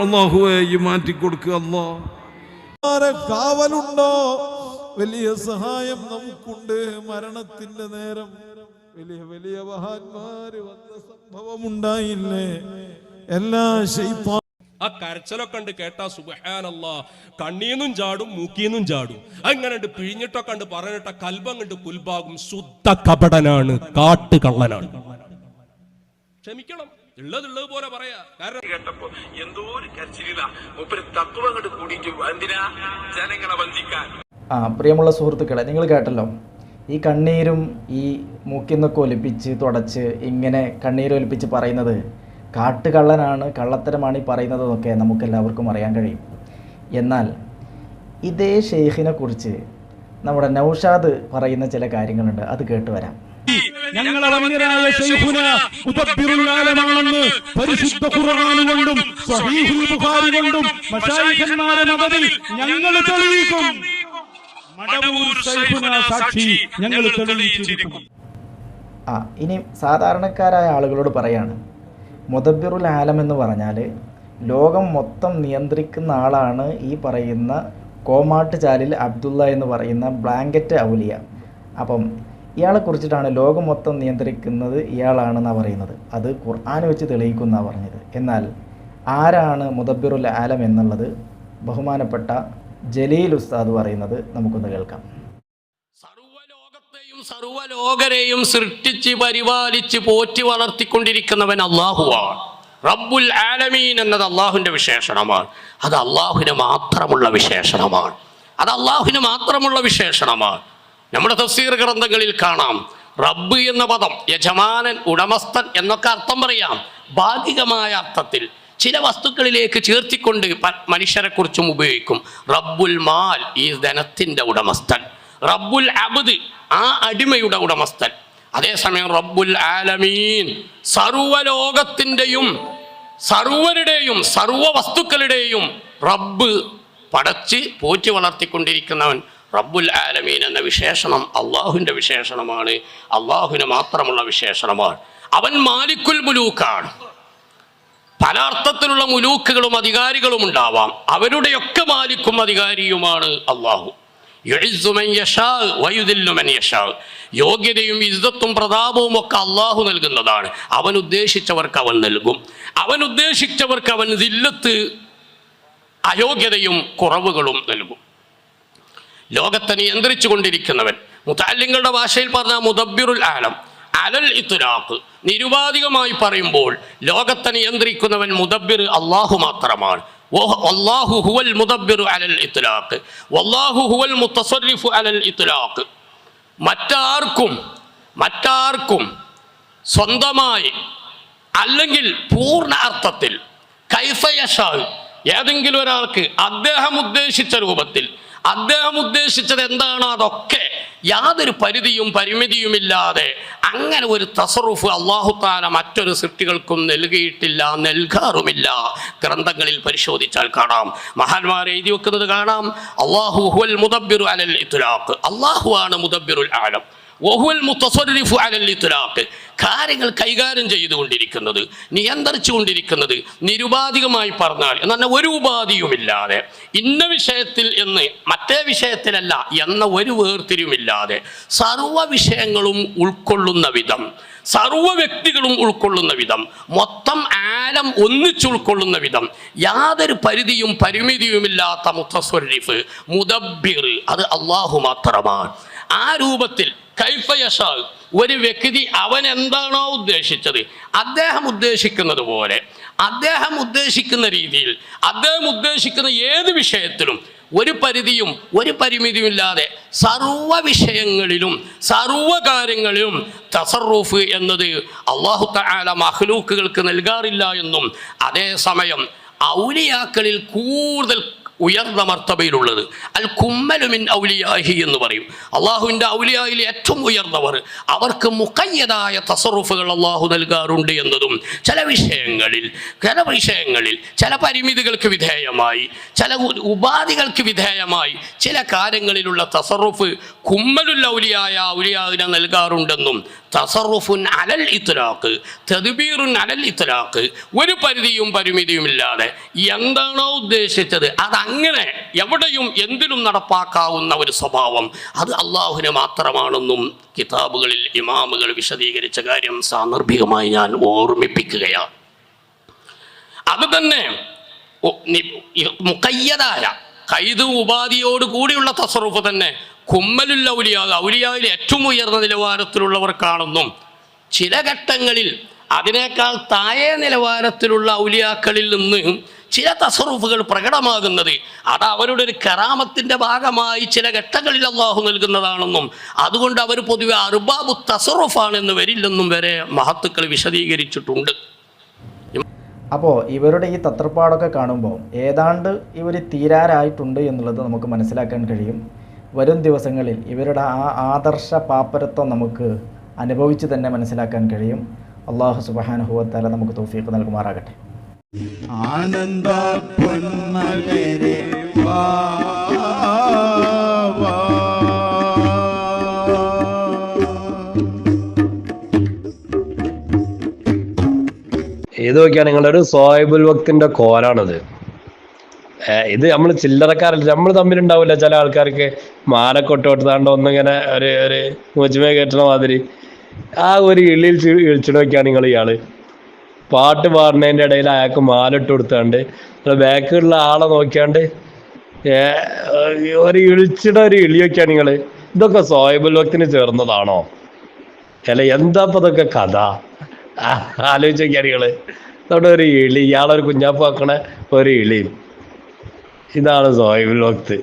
അള്ളാഹുവെ ഈ മാറ്റിക്കൊടുക്കുക അല്ലാ ആരെ കാവലുണ്ടോ? വലിയ സഹായം നമുക്കുണ്ട്. മരണത്തിന്റെ നേരം വലിയ വലിയ മഹാന്മാര് വന്ന സംഭവം ഉണ്ടായില്ലേ എല്ലാ ശൈത്താ ആ കരച്ചലൊക്കെ ഉണ്ട് കേട്ടാ സുബഹാനല്ല. കണ്ണീന്നും ചാടും മൂക്കീന്നും ചാടും. അങ്ങനെ ഉണ്ട് പിഴിഞ്ഞിട്ടൊക്കെ ഉണ്ട് പറഞ്ഞിട്ട കൽബം കണ്ട് പുൽഭാഗം ശുദ്ധ കപടനാണ് കാട്ടുകള്ളനാണ്. ക്ഷമിക്കണം. ഉള്ളതുള്ളത് പോലെ പറയാ. കാരണം കേട്ടപ്പോ എന്തോ ഒരു കരച്ചിലില്ല മൂപ്പര് തത്വം കണ്ട് കൂടിയിട്ട് എന്തിനാ ജനങ്ങളെ വഞ്ചിക്കാൻ? ആ പ്രിയമുള്ള സുഹൃത്തുക്കളെ നിങ്ങൾ കേട്ടല്ലോ. ഈ കണ്ണീരും ഈ മൂക്കിന്നൊക്കെ ഒലിപ്പിച്ച് തുടച്ച് ഇങ്ങനെ കണ്ണീരൊലിപ്പിച്ച് പറയുന്നത് കാട്ടുകള്ളനാണ് കള്ളത്തരമാണ് ഈ പറയുന്നത് എന്നൊക്കെ നമുക്കെല്ലാവർക്കും അറിയാൻ കഴിയും. എന്നാൽ ഇതേ ഷെയ്ഖിനെ കുറിച്ച് നമ്മുടെ നൗഷാദ് പറയുന്ന ചില കാര്യങ്ങളുണ്ട്. അത് കേട്ട് ഞങ്ങളെ വന്യരായ ശൈഖുന മുദബ്ബിറുൽ ആലമാണെന്ന് പരിശുദ്ധ ഖുർആൻ കൊണ്ടും സ്വഹീഹുൽ ബുഖാരി കൊണ്ടും മശായിഖന്മാരെ മതത്തിൽ ഞങ്ങൾ തെളിയിക്കും. മടവൂർ ശൈഖുന സാക്ഷി ഞങ്ങൾ തെളിയിച്ചിരിക്കും ആ ഇനി സാധാരണക്കാരായ ആളുകളോട് പറയാണ് മുദബ്ബിറുൽ ആലം എന്ന് പറഞ്ഞാൽ ലോകം മൊത്തം നിയന്ത്രിക്കുന്ന ആളാണ് ഈ പറയുന്ന കോമാട്ട് ചാലിൽ അബ്ദുള്ള എന്ന് പറയുന്ന ബ്ലാങ്കറ്റ് ഔലിയ. അപ്പം ഇയാളെ കുറിച്ചിട്ടാണ് ലോകം മൊത്തം നിയന്ത്രിക്കുന്നത് ഇയാളാണെന്നാണ് പറയുന്നത്. അത് ഖുർആൻ വെച്ച് തെളിയിക്കുന്നാണ് പറഞ്ഞത്. എന്നാൽ ആരാണ് മുദബിറുൽ ആലം എന്നുള്ളത്? ബഹുമാനപ്പെട്ട ജലീൽ ഉസ്താദ് പറയുന്നത് നമുക്കൊന്ന് കേൾക്കാം. സർവലോകത്തെയും സർവലോകരെയും സൃഷ്ടിച്ച് പരിപാലിച്ച് പോറ്റി വളർത്തിക്കൊണ്ടിരിക്കുന്നവൻ അള്ളാഹുവാണ് റബ്ബുൽ ആലമീൻ എന്നത് അള്ളാഹുവിന്റെ വിശേഷണമാണ്. അത് അള്ളാഹുവിന് മാത്രമുള്ള വിശേഷണമാണ്. അത് അള്ളാഹുവിന് മാത്രമുള്ള വിശേഷണമാണ്. നമ്മുടെ തഫ്സീർ ഗ്രന്ഥങ്ങളിൽ കാണാം. റബ്ബ് എന്ന പദം യജമാനൻ ഉടമസ്ഥൻ എന്നൊക്കെ അർത്ഥം പറയാം. ഭാഗികമായ അർത്ഥത്തിൽ ചില വസ്തുക്കളിലേക്ക് ചേർത്തിക്കൊണ്ട് മനുഷ്യരെ മനുഷ്യരെക്കുറിച്ചും ഉപയോഗിക്കും. റബ്ബുൽ മാൽ ഈ ധനത്തിന്റെ ഉടമസ്ഥൻ. റബ്ബുൽ അബ്ദ് ആ അടിമയുടെ ഉടമസ്ഥൻ. അതേസമയം റബ്ബുൽ ആലമീൻ സർവലോകത്തിന്റെയും സർവരുടെയും സർവ വസ്തുക്കളുടെയും റബ്ബ് പടച്ച് പോറ്റി വളർത്തിക്കൊണ്ടിരിക്കുന്നവൻ റബ്ബുൽ ആലമീൻ എന്ന വിശേഷണം അള്ളാഹുവിന്റെ വിശേഷണമാണ്. അള്ളാഹുവിന് മാത്രമുള്ള വിശേഷണമാണ്. അവൻ മാലിക്കുൽ മുലൂക്കാണ്. പല അർത്ഥത്തിലുള്ള മുലൂക്കുകളും അധികാരികളും ഉണ്ടാവാം. അവരുടെയൊക്കെ മാലിക്കും അധികാരിയുമാണ് അള്ളാഹു. യോഗ്യതയും ഇസ്സത്തും പ്രതാപവും ഒക്കെ അള്ളാഹു നൽകുന്നതാണ്. അവൻ ഉദ്ദേശിച്ചവർക്ക് അവൻ നൽകും. അവൻ ഉദ്ദേശിച്ചവർക്ക് അവൻ ദില്ലത്ത് അയോഗ്യതയും കുറവുകളും നൽകും. ലോകത്തെ നിയന്ത്രിച്ചു കൊണ്ടിരിക്കുന്നവൻ മുത്താലിങ്ങളുടെ ഭാഷയിൽ പറഞ്ഞ മുദബിറുൽ ആലം അലൽ ഇത്തുലാഖ് നിരുപാധികമായി പറയുമ്പോൾ ലോകത്തെ നിയന്ത്രിക്കുന്നവൻ മുദബിർ അള്ളാഹു മാത്രമാണ്. ഹുവൽ അലൽ ഹുവൽ അലൽ മറ്റാർക്കും മറ്റാർക്കും സ്വന്തമായി അല്ലെങ്കിൽ പൂർണ അർത്ഥത്തിൽ കൈഫയഷാ ഏതെങ്കിലും ഒരാൾക്ക് അദ്ദേഹം ഉദ്ദേശിച്ച രൂപത്തിൽ അദ്ദേഹം ഉദ്ദേശിച്ചത് എന്താണ് അതൊക്കെ? യാതൊരു പരിധിയും പരിമിതിയുമില്ലാതെ അങ്ങനെ ഒരു തസറുഫ് അള്ളാഹുത്താല മറ്റൊരു സൃഷ്ടികൾക്കും നൽകിയിട്ടില്ല നൽകാറുമില്ല. ഗ്രന്ഥങ്ങളിൽ പരിശോധിച്ചാൽ കാണാം. മഹാന്മാർ എഴുതി വെക്കുന്നത് കാണാം. അള്ളാഹു ഹുവൽ മുദബ്ബിറു അലൽ ഇത്തുലാഖ് അള്ളാഹു ആണ് മുദബിറുൽ ആലം. അലൽ ഇത്ലാഖ്. കാര്യങ്ങൾ കൈകാര്യം ചെയ്തുകൊണ്ടിരിക്കുന്നത് നിയന്ത്രിച്ചുകൊണ്ടിരിക്കുന്നത് നിരുപാധികമായി പറഞ്ഞാൽ എന്ന് പറഞ്ഞാൽ ഒരു ഉപാധിയുമില്ലാതെ ഇന്ന വിഷയത്തിൽ എന്ന് മറ്റേ വിഷയത്തിലല്ല എന്ന ഒരു വേർതിരിവുമില്ലാതെ സർവ വിഷയങ്ങളും ഉൾക്കൊള്ളുന്ന വിധം സർവ വ്യക്തികളും ഉൾക്കൊള്ളുന്ന വിധം മൊത്തം ആലം ഒന്നിച്ചുൾക്കൊള്ളുന്ന വിധം യാതൊരു പരിധിയും പരിമിതിയുമില്ലാത്ത മുത്തസ്വരിഫ് മുദബ്ബിർ അത് അള്ളാഹു മാത്രമാണ്. ആ രൂപത്തിൽ കൈഫയഷാ ഒരു വ്യക്തി അവൻ എന്താണോ ഉദ്ദേശിച്ചത്. അദ്ദേഹം ഉദ്ദേശിക്കുന്നത് പോലെ. അദ്ദേഹം ഉദ്ദേശിക്കുന്ന രീതിയിൽ അദ്ദേഹം ഉദ്ദേശിക്കുന്ന ഏത് വിഷയത്തിലും ഒരു പരിധിയും ഒരു പരിമിതിയുമില്ലാതെ സർവ വിഷയങ്ങളിലും സർവ കാര്യങ്ങളിലും തസറൂഫ് എന്നത് അള്ളാഹു താല മഹ്ലൂക്കുകൾക്ക് നൽകാറില്ല എന്നും അതേസമയം ഔലിയാക്കളിൽ കൂടുതൽ ഉയർന്ന മർത്തബയിലുള്ളത്. അൽ കുമ്മലുമിൻ ഔലിയാഹി എന്ന് പറയും. അള്ളാഹുവിന്റെ ഔലിയായിൽ ഏറ്റവും ഉയർന്നവർ. അവർക്ക് മുക്കയ്യതായ തസറുഫുകൾ അള്ളാഹു നൽകാറുണ്ട് എന്നതും ചില വിഷയങ്ങളിൽ ചില വിഷയങ്ങളിൽ ചില പരിമിതികൾക്ക് വിധേയമായി ചില ഉപാധികൾക്ക് വിധേയമായി ചില കാര്യങ്ങളിലുള്ള തസറുഫ് കുമ്മലുൽ ഔലിയായ ഔലിയാവിനെ നൽകാറുണ്ടെന്നും തസറുഫുൻ അലൽ ഇത്തലാക്ക് തദ്ബീറുൻ അലൽ ഇത്തലാക്ക് ഒരു പരിധിയും പരിമിതിയും ഇല്ലാതെ എന്താണോ ഉദ്ദേശിച്ചത്? അതങ്ങനെ എവിടെയും എന്തിനും നടപ്പാക്കാവുന്ന ഒരു സ്വഭാവം. അത് അള്ളാഹുവിന് മാത്രമാണെന്നും കിതാബുകളിൽ ഇമാമുകൾ വിശദീകരിച്ച കാര്യം സാന്ദർഭികമായി ഞാൻ ഓർമ്മിപ്പിക്കുകയാണ്. അത് തന്നെ മുക്കയ്യതായ കൈത് ഉപാധിയോട് കൂടിയുള്ള തസറുഫ് തന്നെ കുമ്മലുള്ള ഔലിയാ ഔലിയാവിൽ ഏറ്റവും ഉയർന്ന നിലവാരത്തിലുള്ളവർക്കാണെന്നും ചില ഘട്ടങ്ങളിൽ അതിനേക്കാൾ താഴെ നിലവാരത്തിലുള്ള ഔലിയാക്കളിൽ നിന്ന് ചില തസറുഫുകൾ പ്രകടമാകുന്നത് അത് അവരുടെ ഒരു കരാമത്തിന്റെ ഭാഗമായി ചില ഘട്ടങ്ങളിൽ അള്ളാഹു നൽകുന്നതാണെന്നും അതുകൊണ്ട് അവർ പൊതുവെ അറുബാബു തസറുഫാണെന്ന് വരില്ലെന്നും വരെ മഹത്തുക്കൾ വിശദീകരിച്ചിട്ടുണ്ട്. അപ്പോൾ ഇവരുടെ ഈ തത്രപ്പാടൊക്കെ കാണുമ്പോൾ ഏതാണ്ട് ഇവർ തീരാറായിട്ടുണ്ട് എന്നുള്ളത് നമുക്ക് മനസ്സിലാക്കാൻ കഴിയും. വരും ദിവസങ്ങളിൽ ഇവരുടെ ആ ആദർശ പാപ്പരത്വം നമുക്ക് അനുഭവിച്ച് തന്നെ മനസ്സിലാക്കാൻ കഴിയും. അള്ളാഹു സുബാനുഭവത്താല നമുക്ക് തോഫീക്ക് നൽകുമാറാകട്ടെ. ആനന്ദ പൊന്മലരെ വാ നിങ്ങളുടെ ഒരു സോയബുൽ വക്തിന്റെ കോലാണത്. ഇത് നമ്മൾ ചില്ലറക്കാരല്ല നമ്മൾ തമ്മിലുണ്ടാവില്ല ചില ആൾക്കാർക്ക്? മാലക്കൊട്ട് കൊടുത്താണ്ട് ഒന്നിങ്ങനെ ഒരു ഒരു മുജ്മയെ കയറ്റണ മാതിരി. ആ ഒരു ഇളിയിൽ ഇഴിച്ചിട്ട് നോക്കിയാണ് നിങ്ങൾ ഇയാൾ. പാട്ട് പാടുന്നതിന്റെ ഇടയിൽ അയാൾക്ക് മാലിട്ട് കൊടുത്താണ്ട് ബാക്കിലുള്ള ആളെ നോക്കിയാണ്ട് ഒരു ഇളിച്ചിട ഒരു ഇളി നോക്കിയാണ് നിങ്ങൾ ഇതൊക്കെ സോയബുൽ വക്തിന് ചേർന്നതാണോ? അല്ല എന്താ ഇപ്പൊ ഇതൊക്കെ കഥ? ആ, ആലോചിച്ച് നോക്കിയാണ് നിങ്ങൾ. നമ്മുടെ ഒരു ഇളി ഇയാളൊരു കുഞ്ഞാപ്പ് വെക്കണ ഒരു ഇളിയും ഇതാണ് സോയിബുൽ വക്ത്